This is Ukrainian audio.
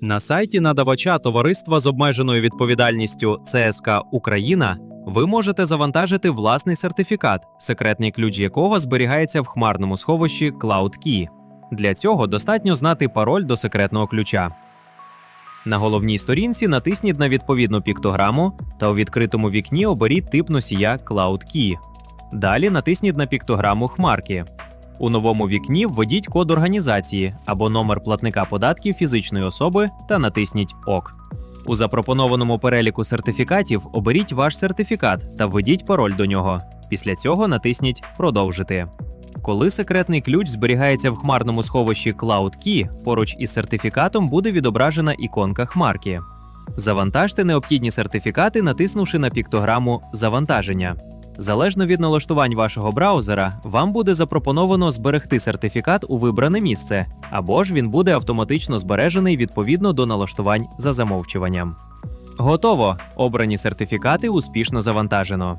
На сайті надавача товариства з обмеженою відповідальністю ЦСК Україна ви можете завантажити власний сертифікат, секретний ключ якого зберігається в хмарному сховищі CloudKey. Для цього достатньо знати пароль до секретного ключа. На головній сторінці натисніть на відповідну піктограму та у відкритому вікні оберіть тип носія CloudKey. Далі натисніть на піктограму хмарки. У новому вікні введіть код організації або номер платника податків фізичної особи та натисніть ОК. У запропонованому переліку сертифікатів оберіть ваш сертифікат та введіть пароль до нього. Після цього натисніть Продовжити. Коли секретний ключ зберігається в хмарному сховищі CloudKey, поруч із сертифікатом буде відображена іконка хмарки. Завантажте необхідні сертифікати, натиснувши на піктограму Завантаження. Залежно від налаштувань вашого браузера, вам буде запропоновано зберегти сертифікат у вибране місце, або ж він буде автоматично збережений відповідно до налаштувань за замовчуванням. Готово! Обрані сертифікати успішно завантажено.